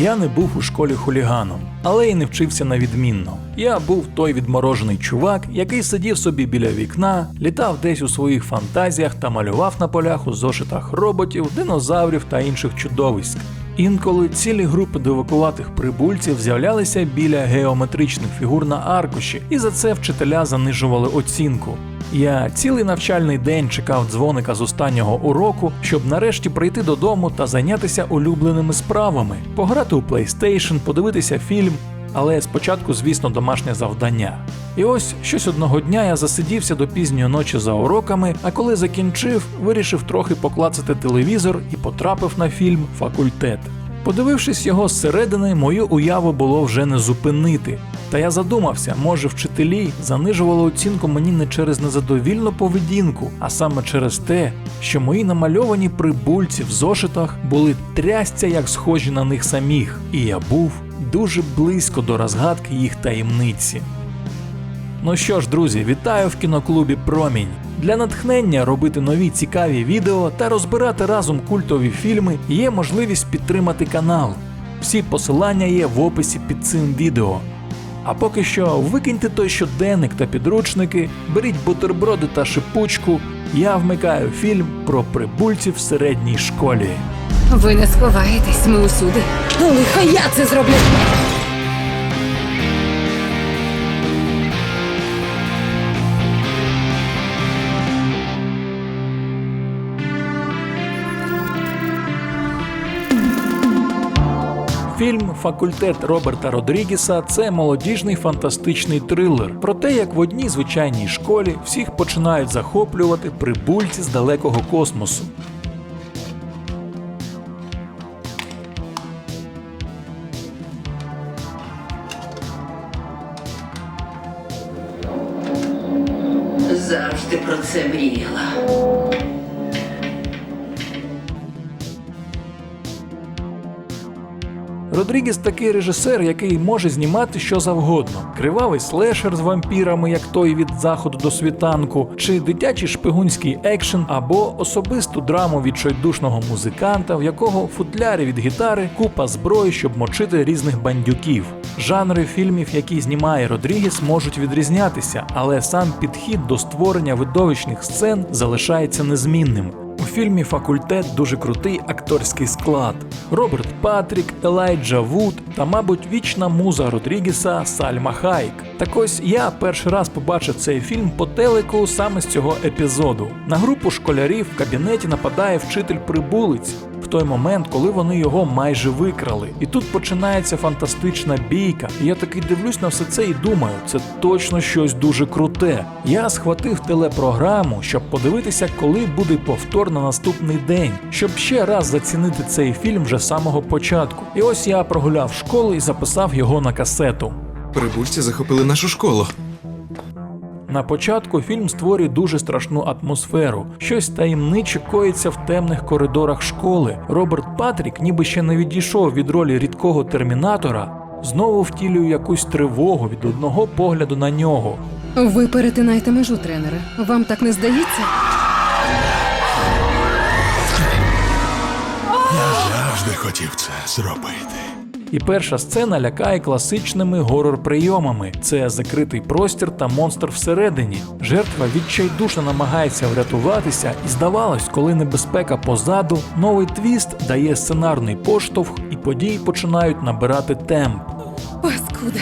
Я не був у школі хуліганом, але й не вчився на відмінно. Я був той відморожений чувак, який сидів собі біля вікна, літав десь у своїх фантазіях та малював на полях у зошитах роботів, динозаврів та інших чудовиськ. Інколи цілі групи дивакуватих прибульців з'являлися біля геометричних фігур на аркуші, і за це вчителя занижували оцінку. Я цілий навчальний день чекав дзвоника з останнього уроку, щоб нарешті прийти додому та зайнятися улюбленими справами, пограти у PlayStation, подивитися фільм, але спочатку, звісно, домашнє завдання. І ось щось одного дня я засидівся до пізньої ночі за уроками, а коли закінчив, вирішив трохи поклацати телевізор і потрапив на фільм Факультет. Подивившись його зсередини, мою уяву було вже не зупинити. Та я задумався, може вчителі занижували оцінку мені не через незадовільну поведінку, а саме через те, що мої намальовані прибульці в зошитах були трясця як схожі на них самих, і я був дуже близько до розгадки їх таємниці. Ну що ж, друзі, вітаю в кіноклубі Промінь. Для натхнення робити нові цікаві відео та розбирати разом культові фільми є можливість підтримати канал. Всі посилання є в описі під цим відео. А поки що викиньте той щоденник та підручники, беріть бутерброди та шипучку. Я вмикаю фільм про прибульців в середній школі. Ви не сховаєтесь, ми усюди. Лиха я це зроблю. Фільм Факультет Роберта Родрігіса це молодіжний фантастичний трилер про те, як в одній звичайній школі всіх починають захоплювати прибульці з далекого космосу. Завжди про це мріяла. Родрігіс такий режисер, який може знімати що завгодно: кривавий слешер з вампірами, як той від заходу до світанку, чи дитячий шпигунський екшен, або особисту драму відчайдушного музиканта, в якого футлярі від гітари купа зброї, щоб мочити різних бандюків. Жанри фільмів, які знімає Родрігіс, можуть відрізнятися, але сам підхід до створення видовищних сцен залишається незмінним. Фільмі Факультет дуже крутий акторський склад: Роберт Патрік, Елайджа Вуд та, мабуть, вічна муза Родрігіса Сальма Хайк. Так ось я перший раз побачив цей фільм по телеку саме з цього епізоду. На групу школярів в кабінеті нападає вчитель прибулиць. В той момент, коли вони його майже викрали, і тут починається фантастична бійка. І я таки дивлюсь на все це і думаю, це точно щось дуже круте. Я схватив телепрограму, щоб подивитися, коли буде повтор на наступний день, щоб ще раз зацінити цей фільм вже з самого початку. І ось я прогуляв школу і записав його на касету. Прибульці захопили нашу школу. На початку фільм створює дуже страшну атмосферу. Щось таємниче коїться в темних коридорах школи. Роберт Патрік, ніби ще не відійшов від ролі рідкого термінатора, знову втілює якусь тривогу від одного погляду на нього. Ви перетинаєте межу, тренера. Вам так не здається? Я Завжди хотів це зробити. І перша сцена лякає класичними горор-прийомами: це закритий простір та монстр всередині. Жертва відчайдушно намагається врятуватися, і здавалось, коли небезпека позаду, новий твіст дає сценарний поштовх, і події починають набирати темп. Паскуда.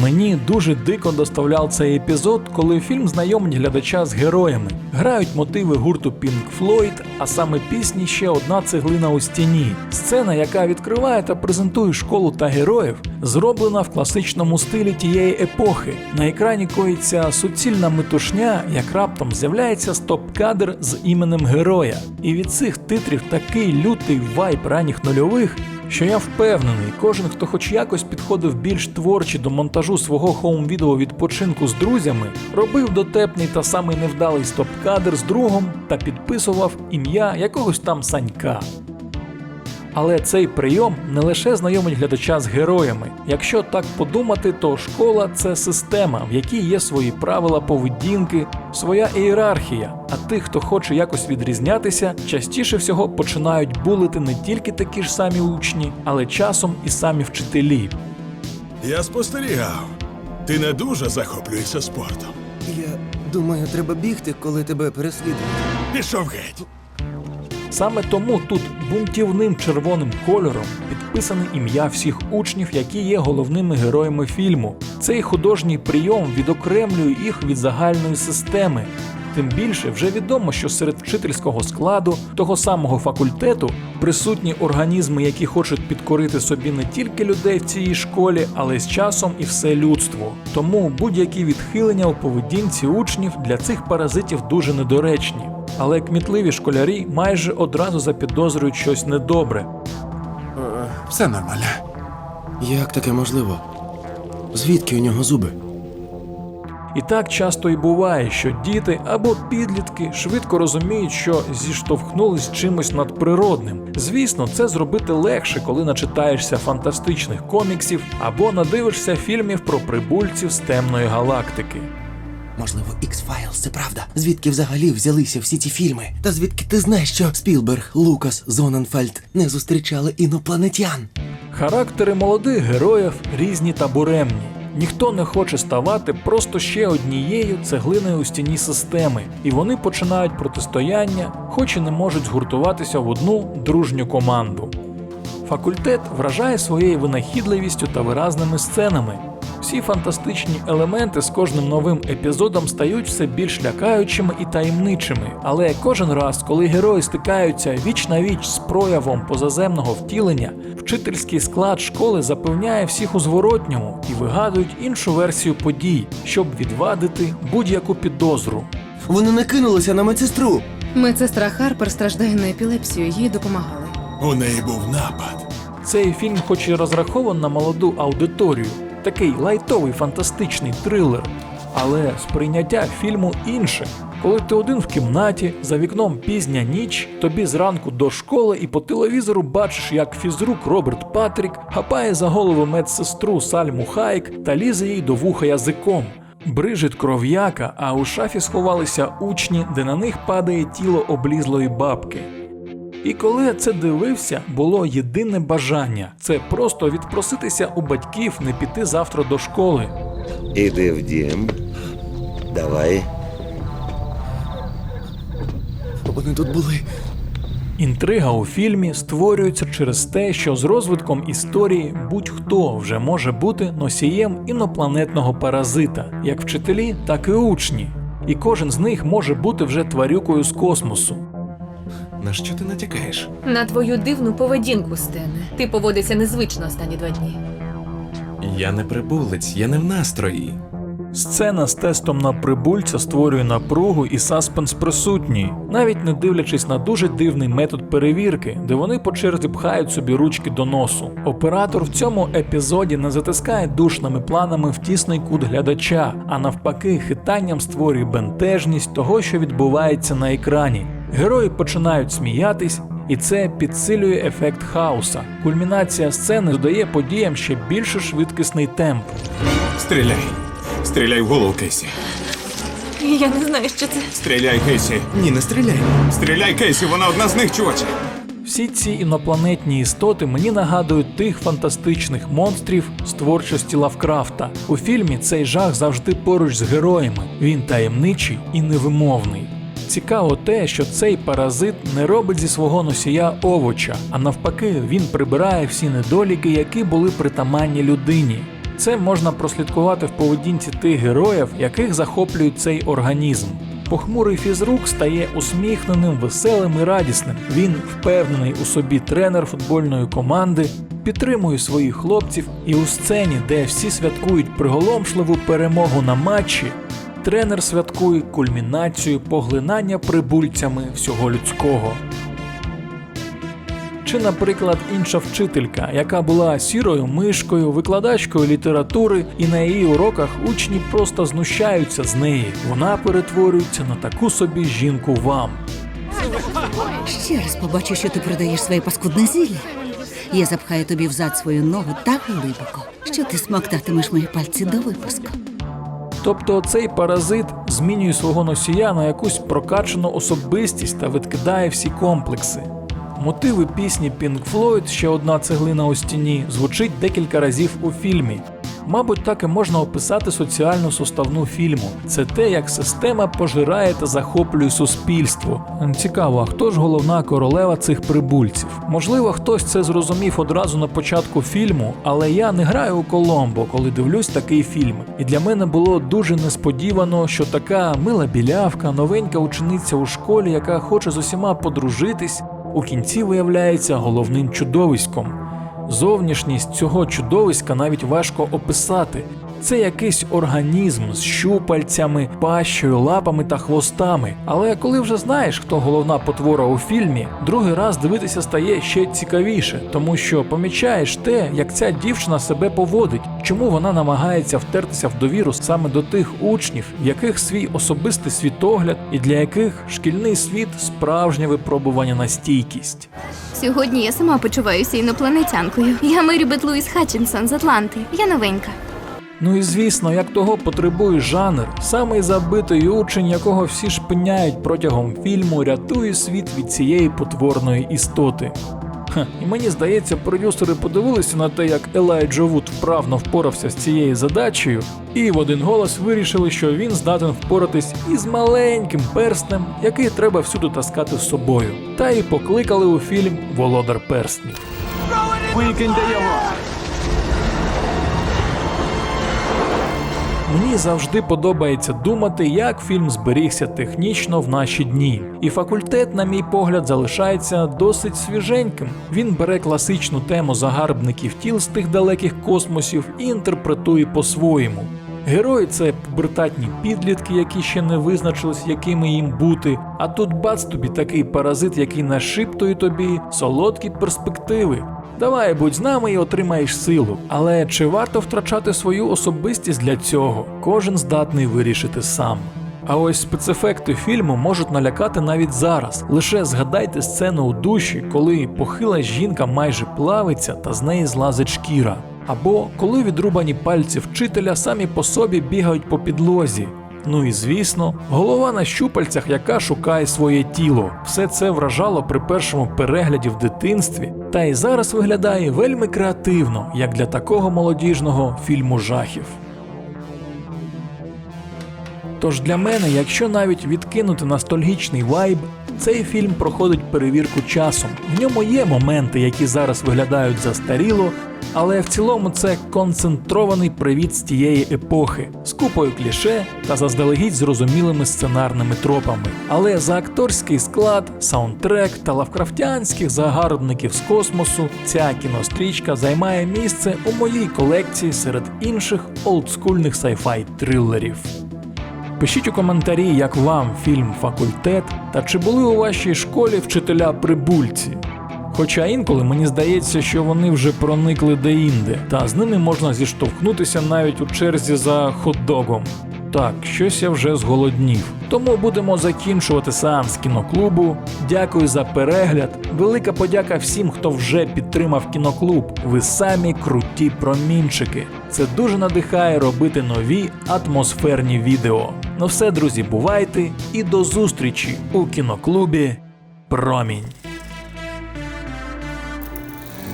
Мені дуже дико доставляв цей епізод, коли фільм знайомить глядача з героями. Грають мотиви гурту Pink Floyd, а саме пісні ще одна цеглина у стіні. Сцена, яка відкриває та презентує школу та героїв, зроблена в класичному стилі тієї епохи. На екрані коїться суцільна метушня, як раптом з'являється стоп-кадр з іменем героя. І від цих титрів такий лютий вайб ранніх нульових, що я впевнений, кожен, хто хоч якось підходив більш творчі до монтажу свого хоум-відео відпочинку з друзями, робив дотепний та самий невдалий стоп-кадр з другом та підписував ім'я якогось там санька. Але цей прийом не лише знайомить глядача з героями. Якщо так подумати, то школа це система, в якій є свої правила поведінки, своя ієрархія. А тих, хто хоче якось відрізнятися, частіше всього починають булити не тільки такі ж самі учні, але часом і самі вчителі. Я спостерігав. Ти не дуже захоплюєшся спортом. Я думаю, треба бігти, коли тебе переслідують. Пішов геть. Саме тому тут бунтівним червоним кольором підписане ім'я всіх учнів, які є головними героями фільму. Цей художній прийом відокремлює їх від загальної системи. Тим більше вже відомо, що серед вчительського складу того самого факультету присутні організми, які хочуть підкорити собі не тільки людей в цій школі, але й з часом і все людство. Тому будь-які відхилення у поведінці учнів для цих паразитів дуже недоречні. Але кмітливі школярі майже одразу запідозрюють щось недобре. Все нормально. Як таке можливо? Звідки у нього зуби? І так часто і буває, що діти або підлітки швидко розуміють, що зіштовхнулись з чимось надприродним. Звісно, це зробити легше, коли начитаєшся фантастичних коміксів або надивишся фільмів про прибульців з темної галактики. Можливо, X-Files – це правда. Звідки взагалі взялися всі ці фільми? Та звідки ти знаєш, що Спілберг, Лукас, Зоненфельд не зустрічали інопланетян? Характери молодих героїв різні та буремні. Ніхто не хоче ставати просто ще однією цеглиною у стіні системи, і вони починають протистояння, хоч і не можуть згуртуватися в одну дружню команду. Факультет вражає своєю винахідливістю та виразними сценами. Всі фантастичні елементи з кожним новим епізодом стають все більш лякаючими і таємничими. Але кожен раз, коли герої стикаються віч на віч з проявом позаземного втілення, вчительський склад школи запевняє всіх у зворотньому і вигадують іншу версію подій, щоб відвадити будь-яку підозру. Вони накинулися на медсестру. Медсестра Харпер страждає на епілепсію, їй допомагали. У неї був напад. Цей фільм, хоч і розрахований на молоду аудиторію, такий лайтовий фантастичний трилер. Але сприйняття фільму інше. Коли ти один в кімнаті, за вікном пізня ніч, тобі зранку до школи і по телевізору бачиш, як фізрук Роберт Патрік хапає за голову медсестру Сальму Хайк та лізе їй до вуха язиком. Брижить кров'яка, а у шафі сховалися учні, де на них падає тіло облізлої бабки. І коли я це дивився, було єдине бажання це просто відпроситися у батьків не піти завтра до школи. Іди в дім. Давай. Вони тут були. Інтрига у фільмі створюється через те, що з розвитком історії будь-хто вже може бути носієм інопланетного паразита, як вчителі, так і учні. І кожен з них може бути вже тварюкою з космосу. На що ти натякаєш? На твою дивну поведінку, Стене. Ти поводишся незвично останні два дні. Я не прибулець, я не в настрої. Сцена з тестом на прибульця створює напругу і саспенс присутній, навіть не дивлячись на дуже дивний метод перевірки, де вони по черзі пхають собі ручки до носу. Оператор в цьому епізоді не затискає душними планами в тісний кут глядача, а навпаки, хитанням створює бентежність того, що відбувається на екрані. Герої починають сміятись. І це підсилює ефект хаоса. Кульмінація сцени додає подіям ще більше швидкісний темп. Стріляй. Стріляй в голову, Кейсі. Я не знаю, що це. Стріляй, Кейсі. Ні, не стріляй. Стріляй, Кейсі, вона одна з них, чуваче. Всі ці інопланетні істоти мені нагадують тих фантастичних монстрів з творчості Лавкрафта. У фільмі цей жах завжди поруч з героями. Він таємничий і невимовний. Цікаво те, що цей паразит не робить зі свого носія овоча, а навпаки, він прибирає всі недоліки, які були притаманні людині. Це можна прослідкувати в поведінці тих героїв, яких захоплює цей організм. Похмурий фізрук стає усміхненим, веселим і радісним. Він впевнений у собі тренер футбольної команди, підтримує своїх хлопців, і у сцені, де всі святкують приголомшливу перемогу на матчі, тренер святкує кульмінацію поглинання прибульцями всього людського. Чи, наприклад, інша вчителька, яка була сірою мишкою, викладачкою літератури, і на її уроках учні просто знущаються з неї. Вона перетворюється на таку собі жінку вам. Ще раз побачу, що ти продаєш своє паскудне зілля. Я запхаю тобі взад свою ногу так глибоко, що ти смоктатимеш мої пальці до випуску. Тобто цей паразит змінює свого носія на якусь прокачану особистість та відкидає всі комплекси. Мотиви пісні Pink Floyd ще одна цеглина у стіні звучить декілька разів у фільмі. Мабуть, так і можна описати соціальну составну фільму. Це те, як система пожирає та захоплює суспільство. Цікаво, а хто ж головна королева цих прибульців? Можливо, хтось це зрозумів одразу на початку фільму, але я не граю у Коломбо, коли дивлюсь такий фільм. І для мене було дуже несподівано, що така мила білявка, новенька учениця у школі, яка хоче з усіма подружитись, у кінці виявляється головним чудовиськом. Зовнішність цього чудовиська навіть важко описати. Це якийсь організм з щупальцями, пащею, лапами та хвостами. Але коли вже знаєш, хто головна потвора у фільмі, другий раз дивитися стає ще цікавіше, тому що помічаєш те, як ця дівчина себе поводить, чому вона намагається втертися в довіру саме до тих учнів, в яких свій особистий світогляд і для яких шкільний світ справжнє випробування на стійкість. Сьогодні я сама почуваюся інопланетянкою. Я Мері Бетлуїс Хатчинсон з Атланти. Я новенька. Ну і звісно, як того потребує жанр, самий забитий учень, якого всі шпиняють протягом фільму, рятує світ від цієї потворної істоти. Ха, і мені здається, продюсери подивилися на те, як Елайджа Вуд вправно впорався з цією задачею, і в один голос вирішили, що він здатен впоратись із маленьким перстнем, який треба всюди таскати з собою. Та й покликали у фільм Володар перстнів. Мені завжди подобається думати, як фільм зберігся технічно в наші дні. І факультет, на мій погляд, залишається досить свіженьким. Він бере класичну тему загарбників тіл з тих далеких космосів і інтерпретує по-своєму. Герої це пубертатні підлітки, які ще не визначились, якими їм бути. А тут бац тобі такий паразит, який нашіптує тобі солодкі перспективи. Давай будь з нами і отримаєш силу. Але чи варто втрачати свою особистість для цього? Кожен здатний вирішити сам. А ось спецефекти фільму можуть налякати навіть зараз. Лише згадайте сцену у душі, коли похила жінка майже плавиться та з неї злазить шкіра. Або коли відрубані пальці вчителя самі по собі бігають по підлозі. Ну і звісно, голова на щупальцях, яка шукає своє тіло. Все це вражало при першому перегляді в дитинстві, та й зараз виглядає вельми креативно, як для такого молодіжного фільму жахів. Тож для мене, якщо навіть відкинути ностальгічний вайб, цей фільм проходить перевірку часом. В ньому є моменти, які зараз виглядають застаріло, але в цілому це концентрований привіт з тієї епохи з купою кліше та заздалегідь зрозумілими сценарними тропами. Але за акторський склад, саундтрек та лавкрафтянських загарбників з космосу ця кінострічка займає місце у моїй колекції серед інших олдскульних сайфай трилерів. Пишіть у коментарі, як вам фільм Факультет та чи були у вашій школі вчителя прибульці. Хоча інколи мені здається, що вони вже проникли деінде, та з ними можна зіштовхнутися навіть у черзі за хот-догом. Так, щось я вже зголоднів. Тому будемо закінчувати сеанс кіноклубу. Дякую за перегляд. Велика подяка всім, хто вже підтримав кіноклуб. Ви самі круті промінчики. Це дуже надихає робити нові атмосферні відео. Ну все, друзі, бувайте і до зустрічі у кіноклубі Промінь.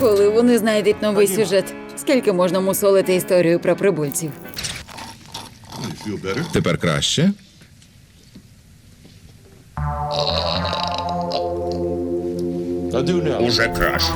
Коли вони знайдуть новий сюжет, скільки можна мусолити історію про прибульців? Тепер краще. Уже краще.